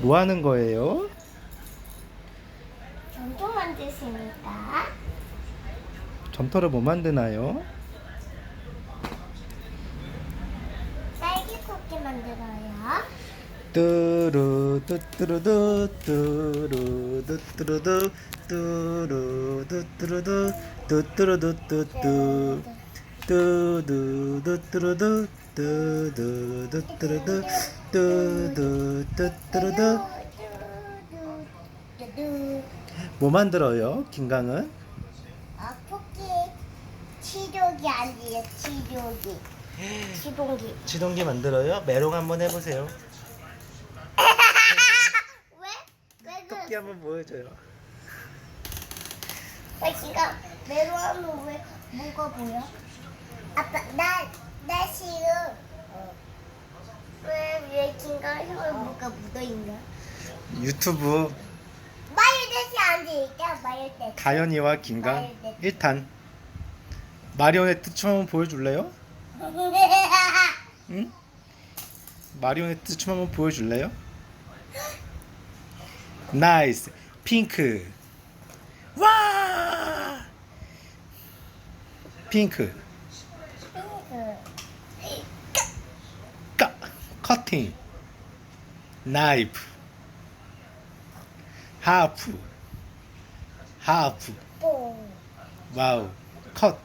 뭐 하는 거예요? 점토 만드십니다. 점토를 뭐 만드나요? 딸기 쿠키 만들어요. 뚜루 뚜뚜루두 뚜루 뚜뚜루두 뚜루 뚜뚜루두 뚜뚜루두 뚜뚜 뚜두 뚜 뚜루두 뚜두 뚜뚜루두 뚜두 뚜뚜루두 뚜뚜뚜뚜뚜. 뭐 만들어요? 김강은? 아, 쿠키 치료기 아니에요, 치료기. 치동기. 지동기 만들어요? 메롱 한번 해보세요. 왜? 왜 토끼 그? 한번 보여줘요. 왜 지금 메로 하면 왜 뭐가 보여? 아빠, 나, 나 지금 왜왜 긴가? 혀에 뭐가 묻어 있나? 유튜브. 마요네즈 안 되니까 마요네즈. 가연이와 김강 1탄 마리오네트 춤 한번 보여줄래요? 응? 마리오네트 춤 한번 보여줄래요? 나이스. 핑크. 와! 핑크 까 커팅 나이프 하프 하프 뽕. 와우 컷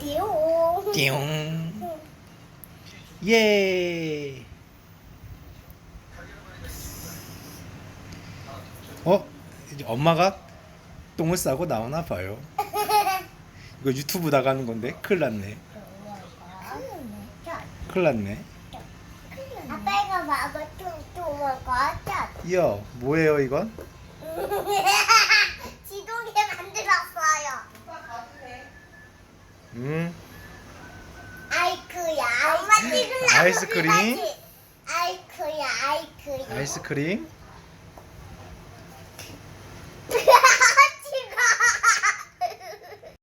띠용. 띠용 예 어? 이제 엄마가 똥을 싸고 나오나 봐요 이거 유튜브 나가는 건데 큰일 났네 큰일 났네. 아빠 이거 봐봐 뚱뚱 먹어 이어 뭐예요 이건? 지동이 만들었어요. 음 아이크야 엄마 찍을라 아이스크림? 아이크야 아이크야. 아이스크림